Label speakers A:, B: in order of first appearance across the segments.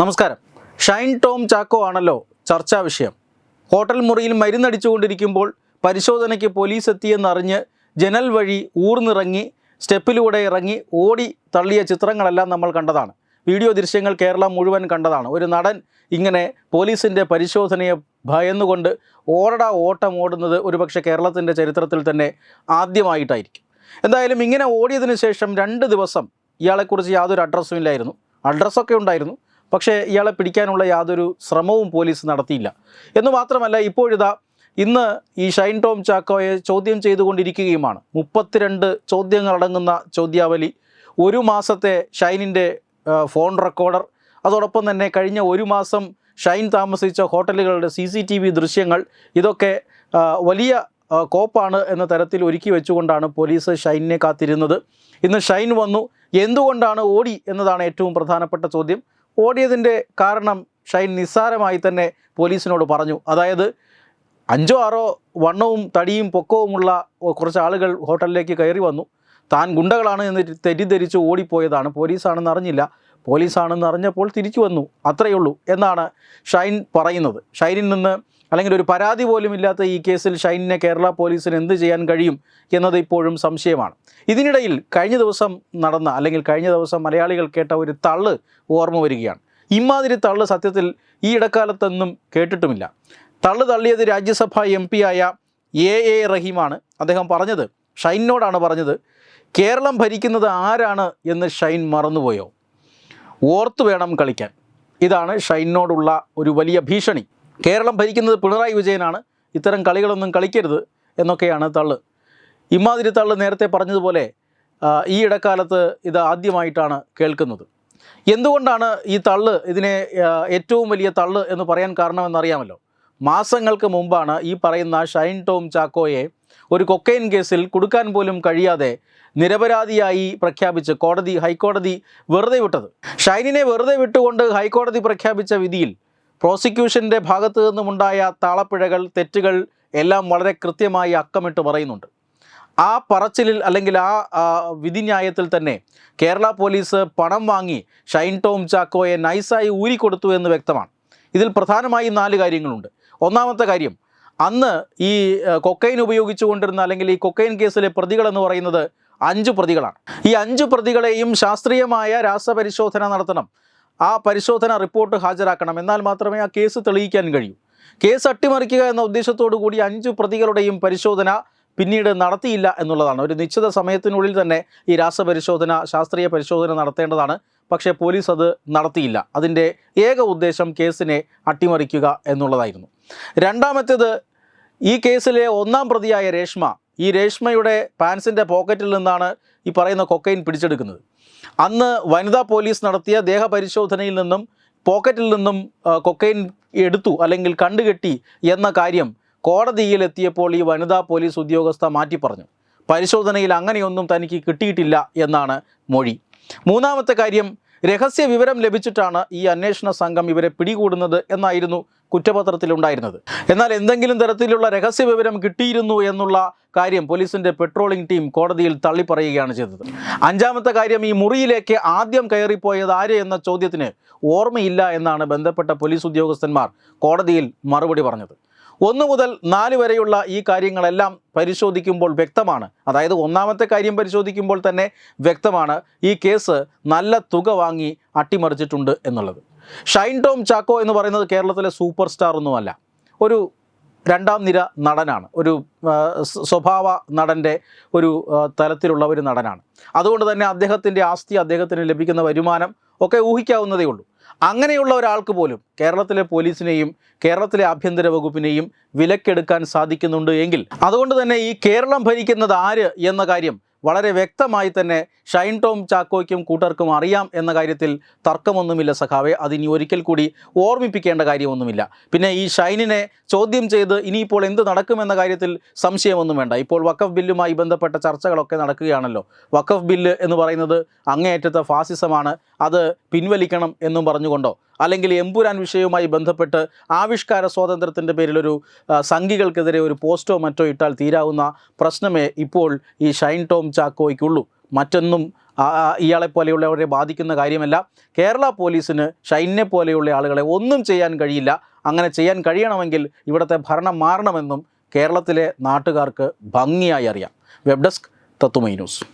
A: നമസ്കാരം. ഷൈൻ ടോം ചാക്കോ ആണല്ലോ ചർച്ചാ വിഷയം. ഹോട്ടൽ മുറിയിൽ മരുന്നടിച്ചുകൊണ്ടിരിക്കുമ്പോൾ പരിശോധനയ്ക്ക് പോലീസ് എത്തിയെന്നറിഞ്ഞ് ജനൽ വഴി ഊർന്നിറങ്ങി സ്റ്റെപ്പിലൂടെ ഇറങ്ങി ഓടി തള്ളിയ ചിത്രങ്ങളെല്ലാം നമ്മൾ കണ്ടതാണ്. വീഡിയോ ദൃശ്യങ്ങൾ കേരളം മുഴുവൻ കണ്ടതാണ്. ഒരു നടൻ ഇങ്ങനെ പോലീസിന്റെ പരിശോധനയെ ഭയന്നുകൊണ്ട് ഓടട ഓട്ടം ഓടുന്നത് ഒരുപക്ഷെ കേരളത്തിന്റെ ചരിത്രത്തിൽ തന്നെ ആദ്യമായിട്ടായിരിക്കും. എന്തായാലും ഇങ്ങനെ ഓടിയതിനു ശേഷം രണ്ട് ദിവസം ഇയാളെക്കുറിച്ച് യാതൊരു അഡ്രസ്സും ഇല്ലായിരുന്നു. അഡ്രസ്സൊക്കെ ഉണ്ടായിരുന്നു. പക്ഷേ ഇയാളെ പിടിക്കാനുള്ള യാതൊരു ശ്രമവും പോലീസ് നടത്തിയില്ല. എന്ന് മാത്രമല്ല ഇപ്പോഴിതാ ഇന്ന് ഈ ഷൈൻ ടോം ചാക്കോയെ ചോദ്യം ചെയ്തുകൊണ്ടിരിക്കുകയുമാണ്. മുപ്പത്തിരണ്ട് ചോദ്യങ്ങളടങ്ങുന്ന ചോദ്യാവലി ഒരു മാസത്തെ ഷൈനിന്റെ ഫോൺ റെക്കോർഡർ അതോടൊപ്പം തന്നെ കഴിഞ്ഞ ഒരു മാസം ഷൈൻ താമസിച്ച ഹോട്ടലുകളുടെ സി സി ടി വി ദൃശ്യങ്ങൾ ഇതൊക്കെ വലിയ കോപ്പാണ് എന്ന തരത്തിൽ ഒരുക്കി വെച്ചുകൊണ്ടാണ് പോലീസ് ഷൈനിനെ കാത്തിരുന്നത്. ഇന്ന് ഷൈൻ വന്നു. എന്തുകൊണ്ടാണ് ഓടി എന്നതാണ് ഏറ്റവും പ്രധാനപ്പെട്ട ചോദ്യം. ഓടിയതിന്റെ കാരണം ഷൈൻ നിസ്സാരമായി തന്നെ പോലീസിനോട് പറഞ്ഞു. അതായത് അഞ്ചോ ആറോ വണ്ണവും തടിയും പൊക്കവുമുള്ള കുറച്ച് ആളുകൾ ഹോട്ടലിലേക്ക് കയറി വന്നു. താൻ ഗുണ്ടകളാണ് എന്ന് തെറ്റിദ്ധരിച്ച് ഓടിപ്പോയതാണ്. പോലീസാണെന്ന് അറിഞ്ഞില്ല. പോലീസാണെന്ന് അറിഞ്ഞപ്പോൾ തിരിച്ചു വന്നു. അത്രയേ ഉള്ളൂ എന്നാണ് ഷൈൻ പറയുന്നത്. ഷൈനിൽ നിന്ന് അല്ലെങ്കിൽ ഒരു പരാതി പോലും ഇല്ലാത്ത ഈ കേസിൽ ഷൈനിനെ കേരള പോലീസിന് എന്ത് ചെയ്യാൻ കഴിയും എന്നത് ഇപ്പോഴും സംശയമാണ്. ഇതിനിടയിൽ കഴിഞ്ഞ ദിവസം നടന്ന അല്ലെങ്കിൽ കഴിഞ്ഞ ദിവസം മലയാളികൾ കേട്ട ഒരു തള്ള് ഓർമ്മ വരികയാണ്. ഇമാതിരി തള്ള് സത്യത്തിൽ ഈ ഇടക്കാലത്തൊന്നും കേട്ടിട്ടുമില്ല. തള്ളു തള്ളിയത് രാജ്യസഭ എം ആയ എ എ റഹീമാണ് അദ്ദേഹം പറഞ്ഞത്. ഷൈനിനോടാണ് പറഞ്ഞത് കേരളം ഭരിക്കുന്നത് ആരാണ് എന്ന് ഷൈൻ മറന്നുപോയോ? ഓർത്തു വേണം കളിക്കാൻ. ഇതാണ് ഷൈനിനോടുള്ള ഒരു വലിയ ഭീഷണി. കേരളം ഭരിക്കുന്നത് പിണറായി വിജയനാണ്. ഇത്തരം കളികളൊന്നും കളിക്കരുത് എന്നൊക്കെയാണ് തള്ള്. ഇമാതിരി തള്ള് നേരത്തെ പറഞ്ഞതുപോലെ ഈ ഇടക്കാലത്ത് ഇത് ആദ്യമായിട്ടാണ് കേൾക്കുന്നത്. എന്തുകൊണ്ടാണ് ഈ തള്ള് ഇതിനെ ഏറ്റവും വലിയ തള്ള് എന്ന് പറയാൻ കാരണമെന്നറിയാമല്ലോ? മാസങ്ങൾക്ക് മുമ്പാണ് ഈ പറയുന്ന ഷൈൻ ടോം ചാക്കോയെ ഒരു കൊക്കൈൻ കേസിൽ കൊടുക്കാൻ പോലും കഴിയാതെ നിരപരാധിയായി പ്രഖ്യാപിച്ച് കോടതി ഹൈക്കോടതി വെറുതെ വിട്ടത്. ഷൈനിനെ വെറുതെ വിട്ടുകൊണ്ട് ഹൈക്കോടതി പ്രഖ്യാപിച്ച വിധിയിൽ പ്രോസിക്യൂഷന്റെ ഭാഗത്തു നിന്നുമുണ്ടായ താളപ്പിഴകൾ തെറ്റുകൾ എല്ലാം വളരെ കൃത്യമായി അക്കമിട്ട് പറയുന്നുണ്ട്. ആ പറച്ചിലിൽ അല്ലെങ്കിൽ ആ വിധിന്യായത്തിൽ തന്നെ കേരള പോലീസ് പണം വാങ്ങി ഷൈൻ ടോം ചാക്കോയെ നൈസായി ഊരിക്കൊടുത്തു എന്ന് വ്യക്തമാണ്. ഇതിൽ പ്രധാനമായും നാല് കാര്യങ്ങളുണ്ട്. ഒന്നാമത്തെ കാര്യം അന്ന് ഈ കൊക്കൈൻ ഉപയോഗിച്ചുകൊണ്ടിരുന്ന അല്ലെങ്കിൽ ഈ കൊക്കൈൻ കേസിലെ പ്രതികളെന്ന് പറയുന്നത് അഞ്ച് പ്രതികളാണ്. ഈ അഞ്ച് പ്രതികളെയും ശാസ്ത്രീയമായ രാസപരിശോധന നടത്തണം. ആ പരിശോധന റിപ്പോർട്ട് ഹാജരാക്കണം. എന്നാൽ മാത്രമേ ആ കേസ് തെളിയിക്കാൻ കഴിയൂ. കേസ് അട്ടിമറിക്കുക എന്ന ഉദ്ദേശത്തോടു കൂടി അഞ്ച് പ്രതികളുടെയും പരിശോധന പിന്നീട് നടത്തിയില്ല എന്നുള്ളതാണ്. ഒരു നിശ്ചിത സമയത്തിനുള്ളിൽ തന്നെ ഈ രാസപരിശോധന ശാസ്ത്രീയ പരിശോധന നടത്തേണ്ടതാണ്. പക്ഷേ പോലീസ് അത് നടത്തിയില്ല. അതിന്റെ ഏക ഉദ്ദേശം കേസിനെ അട്ടിമറിക്കുക എന്നുള്ളതായിരുന്നു. രണ്ടാമത്തേത് ഈ കേസിലെ ഒന്നാം പ്രതിയായ രേഷ്മ ഈ രേഷ്മയുടെ പാൻസിന്റെ പോക്കറ്റിൽ നിന്നാണ് ഈ പറയുന്ന കൊക്കൈൻ പിടിച്ചെടുക്കുന്നത്. അന്ന് വനിതാ പോലീസ് നടത്തിയ ദേഹപരിശോധനയിൽ നിന്നും പോക്കറ്റിൽ നിന്നും കൊക്കൈൻ എടുത്തു അല്ലെങ്കിൽ കണ്ടുകെട്ടി എന്ന കാര്യം കോടതിയിലെത്തിയപ്പോൾ ഈ വനിതാ പോലീസ് ഉദ്യോഗസ്ഥ മാറ്റി പറഞ്ഞു. പരിശോധനയിൽ അങ്ങനെയൊന്നും തനിക്ക് കിട്ടിയിട്ടില്ല എന്നാണ് മൊഴി. മൂന്നാമത്തെ കാര്യം രഹസ്യ വിവരം ലഭിച്ചിട്ടാണ് ഈ അന്വേഷണ സംഘം ഇവരെ പിടികൂടുന്നത് എന്നായിരുന്നു കുറ്റപത്രത്തിലുണ്ടായിരുന്നത്. എന്നാൽ എന്തെങ്കിലും തരത്തിലുള്ള രഹസ്യ വിവരം കിട്ടിയിരുന്നു എന്നുള്ള കാര്യം പോലീസിന്റെ പെട്രോളിംഗ് ടീം കോടതിയിൽ തള്ളിപ്പറയുകയാണ് ചെയ്തത്. അഞ്ചാമത്തെ കാര്യം ഈ മുറിയിലേക്ക് ആദ്യം കയറിപ്പോയത് ആര് എന്ന ചോദ്യത്തിന് ഓർമ്മയില്ല എന്നാണ് ബന്ധപ്പെട്ട പോലീസ് ഉദ്യോഗസ്ഥന്മാർ കോടതിയിൽ മറുപടി പറഞ്ഞത്. ഒന്ന് മുതൽ നാല് വരെയുള്ള ഈ കാര്യങ്ങളെല്ലാം പരിശോധിക്കുമ്പോൾ വ്യക്തമാണ്. അതായത് ഒന്നാമത്തെ കാര്യം പരിശോധിക്കുമ്പോൾ തന്നെ വ്യക്തമാണ് ഈ കേസ് നല്ല തുക വാങ്ങി അട്ടിമറിച്ചിട്ടുണ്ട് എന്നുള്ളത്. ഷൈൻ ടോം ചാക്കോ എന്ന് പറയുന്നത് കേരളത്തിലെ സൂപ്പർ സ്റ്റാർ ഒന്നുമല്ല. ഒരു രണ്ടാം നിര നടനാണ്. ഒരു സ്വഭാവ നടന്റെ ഒരു തലത്തിലുള്ള ഒരു നടനാണ്. അതുകൊണ്ട് തന്നെ അദ്ദേഹത്തിന്റെ ആസ്തി അദ്ദേഹത്തിന് ലഭിക്കുന്ന വരുമാനം ഒക്കെ ഊഹിക്കാവുന്നതേ ഉള്ളൂ. അങ്ങനെയുള്ള ഒരാൾക്ക് പോലും കേരളത്തിലെ പോലീസിനെയും കേരളത്തിലെ ആഭ്യന്തര വകുപ്പിനെയും വിലക്കെടുക്കാൻ സാധിക്കുന്നുണ്ട് എങ്കിൽ അതുകൊണ്ട് തന്നെ ഈ കേരളം ഭരിക്കുന്നത് ആര് എന്ന കാര്യം വളരെ വ്യക്തമായി തന്നെ ഷൈൻ ടോം ചാക്കോയ്ക്കും കൂട്ടർക്കും അറിയാം എന്ന കാര്യത്തിൽ തർക്കമൊന്നുമില്ല സഖാവെ. അതിനി ഒരിക്കൽ കൂടി ഓർമ്മിപ്പിക്കേണ്ട കാര്യമൊന്നുമില്ല. പിന്നെ ഈ ഷൈനിനെ ചോദ്യം ചെയ്ത് ഇനിയിപ്പോൾ എന്ത് നടക്കുമെന്ന കാര്യത്തിൽ സംശയമൊന്നും വേണ്ട. ഇപ്പോൾ വഖഫ് ബില്ലുമായി ബന്ധപ്പെട്ട ചർച്ചകളൊക്കെ നടക്കുകയാണല്ലോ. വഖഫ് ബില്ല് എന്ന് പറയുന്നത് അങ്ങേയറ്റത്തെ ഫാസിസമാണ്. അത് പിൻവലിക്കണം എന്നും പറഞ്ഞുകൊണ്ടോ? അല്ലെങ്കിൽ എമ്പുരാൻ വിഷയവുമായി ബന്ധപ്പെട്ട് ആവിഷ്കാര സ്വാതന്ത്ര്യത്തിന്റെ പേരിലൊരു സംഘികൾക്കെതിരെ ഒരു പോസ്റ്റോ മറ്റോ ഇട്ടാൽ തീരാവുന്ന പ്രശ്നമേ ഇപ്പോൾ ഈ ഷൈൻ ടോം ചാക്കോയ്ക്കുള്ളൂ. മറ്റൊന്നും ഇയാളെ പോലെയുള്ളവരെ ബാധിക്കുന്ന കാര്യമല്ല. കേരള പോലീസിന് ഷൈനെ പോലെയുള്ള ആളുകളെ ഒന്നും ചെയ്യാൻ കഴിയില്ല. അങ്ങനെ ചെയ്യാൻ കഴിയണമെങ്കിൽ ഇവിടുത്തെ ഭരണം മാറണമെന്നും കേരളത്തിലെ നാട്ടുകാർക്ക് ഭംഗിയായി അറിയാം. വെബ് ഡെസ്ക് തത്തുമൈ news.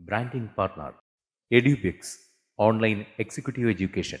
B: Branding partner Edubix online executive Education.